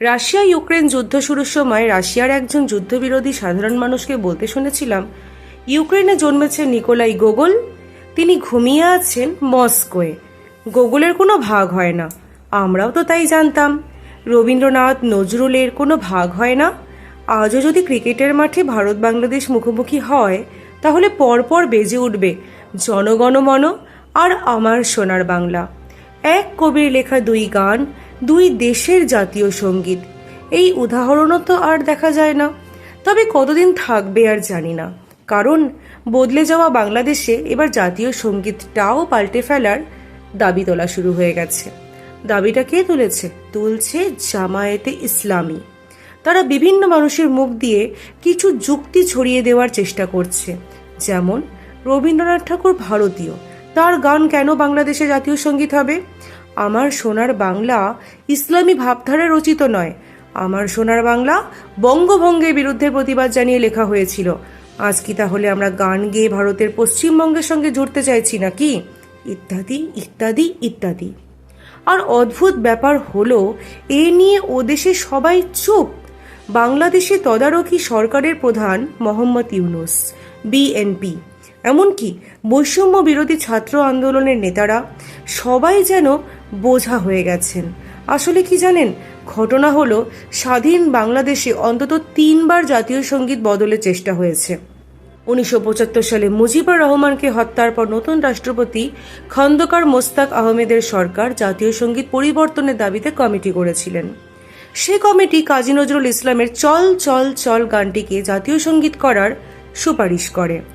Russia Ukraine যুদ্ধ শুরুর সময় রাশিয়ার একজন যুদ্ধবিরোধী সাধারণ মানুষকে বলতে শুনেছিলাম, ইউক্রেনে জন্মেছে নিকোলাই গোগল, তিনি ঘুমিয়ে আছেন মস্কোয়। গোগলের কোনো ভাগ হয় না। আমরাও তো তাই জানতাম। রবীন্দ্রনাথ নজরুলের কোনো ভাগ হয় না। আজও যদি ক্রিকেটের মাঠে ভারত বাংলাদেশ মুখোমুখি হয়, তাহলে পরপর বেজে উঠবে, জনগণমন আর আমার সোনার বাংলা। এক কবির লেখা দুই গান দুই দেশের জাতীয় সংগীত। এই উদাহরণও তো আর দেখা যায় না। তবে কতদিন থাকবে আর জানি না। কারণ বদলে যাওয়া বাংলাদেশে এবার জাতীয় সঙ্গীতটাও পাল্টে ফেলার দাবি তোলা শুরু হয়ে গেছে। দাবিটা কে তুলেছে? তুলছে জামায়াতে ইসলামী। তারা বিভিন্ন মানুষের মুখ দিয়ে কিছু যুক্তি ছড়িয়ে দেওয়ার চেষ্টা করছে। যেমন, রবীন্দ্রনাথ ঠাকুর ভারতীয়। তার গান কেন বাংলাদেশে জাতীয় সংগীত হবে? আমার সোনার বাংলা ইসলামী ভাবধারা রচিত নয়। আমার সোনার বাংলা বঙ্গভঙ্গের বিরুদ্ধে প্রতিবাদ জানিয়ে লেখা হয়েছিল। আজ কি তাহলে আমরা গান গেয়ে ভারতের পশ্চিমবঙ্গের সঙ্গে জুড়তে চাইছি নাকি? ইত্যাদি ইত্যাদি ইত্যাদি। আর অদ্ভুত ব্যাপার হলো, এ নিয়ে ও দেশে সবাই চুপ। বাংলাদেশে তদারকি সরকারের প্রধান মোহাম্মদ ইউনুস, বিএনপি। এমনকি বৈষম্য বিরোধী ছাত্র আন্দোলনের নেতারা সবাই যেন বোঝা হয়ে গেছেন। আসলে কি জানেন, ঘটনা হলো, স্বাধীন বাংলাদেশে অন্তত তিনবার জাতীয় সংগীত বদলের চেষ্টা হয়েছে। উনিশশো পঁচাত্তর সালে মুজিবুর রহমানকে হত্যার পর নতুন রাষ্ট্রপতি খন্দকার মোস্তাক আহমেদের সরকার জাতীয় সংগীত পরিবর্তনের দাবিতে কমিটি করেছিলেন। সে কমিটি কাজী নজরুল ইসলামের চল চল চল গানটিকে জাতীয় সংগীত করার সুপারিশ করে।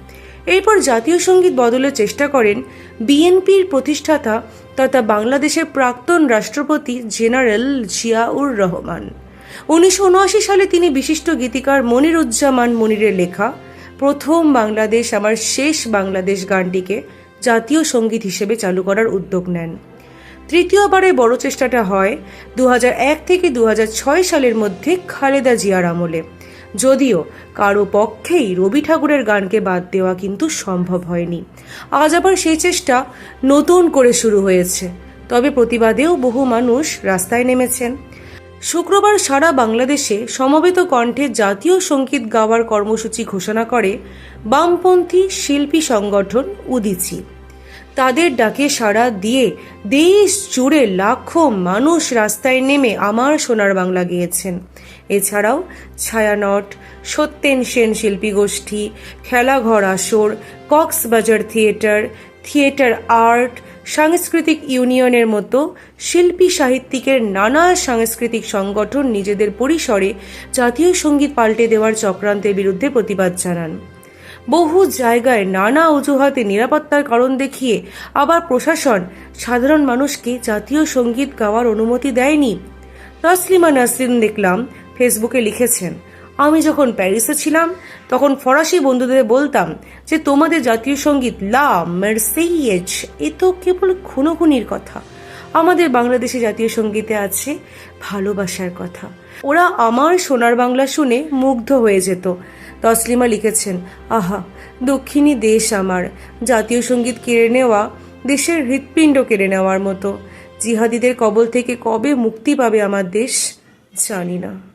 এরপর জাতীয় সংগীত বদলের চেষ্টা করেন বিএনপির প্রতিষ্ঠাতা তথা বাংলাদেশের প্রাক্তন রাষ্ট্রপতি জেনারেল জিয়াউর রহমান। উনিশশো উনআশি সালে তিনি বিশিষ্ট গীতিকার মনিরুজ্জামান মনিরের লেখা, প্রথম বাংলাদেশ আমার শেষ বাংলাদেশ গানটিকে জাতীয় সংগীত হিসেবে চালু করার উদ্যোগ নেন। তৃতীয়বারের বড় চেষ্টাটা হয় দু হাজার এক থেকে দু হাজার ছয় সালের মধ্যে খালেদা জিয়ার আমলে। যদিও কারও পক্ষেই রবি ঠাকুরের গানকে বাদ দেওয়া কিন্তু সম্ভব হয়নি। আজ আবার সেই চেষ্টা নতুন করে শুরু হয়েছে। তবে প্রতিবাদেও বহু মানুষ রাস্তায় নেমেছেন। শুক্রবার সারা বাংলাদেশে সমবেত কণ্ঠে জাতীয় সংগীত গাওয়ার কর্মসূচি ঘোষণা করে বামপন্থী শিল্পী সংগঠন উদিচি তাদের ডাকে সাড়া দিয়ে দেশ জুড়ে লাখো মানুষ রাস্তায় নেমে আমার সোনার বাংলা গেয়েছেন। এছাড়াও ছায়ানট, সত্যেন সেন শিল্পী গোষ্ঠী, খেলাঘর আসর, কক্সবাজার থিয়েটার থিয়েটার আর্ট, সাংস্কৃতিক ইউনিয়নের মতো শিল্পী সাহিত্যিকের নানা সাংস্কৃতিক সংগঠন নিজেদের পরিসরে জাতীয় সংগীত পাল্টে দেওয়ার চক্রান্তের বিরুদ্ধে প্রতিবাদ জানান। বহু জায়গায় নানা অজুহাতে নিরাপত্তার কারণ দেখিয়ে আবার প্রশাসন সাধারণ মানুষকে জাতীয় সংগীত গাওয়ার অনুমতি দেয়নি। তসলিমা নাসরিন দেখলাম ফেসবুকে লিখেছেন, আমি যখন প্যারিসে ছিলাম, তখন ফরাসি বন্ধুদের বলতাম যে, তোমাদের জাতীয় সংগীত লা মার্সেইয়েজ এ তো কেবল খুনোখুনির কথা। আমাদের বাংলাদেশি জাতীয় সঙ্গীতে আছে ভালোবাসার কথা। ওরা আমার সোনার বাংলা শুনে মুগ্ধ হয়ে যেত। তসলিমা লিখেছেন, আহা, দক্ষিণী দেশ আমার। জাতীয় সংগীত কেড়ে নেওয়া দেশের হৃৎপিণ্ড কেড়ে নেওয়ার মতো। জিহাদিদের কবল থেকে কবে মুক্তি পাবে আমার দেশ জানি না।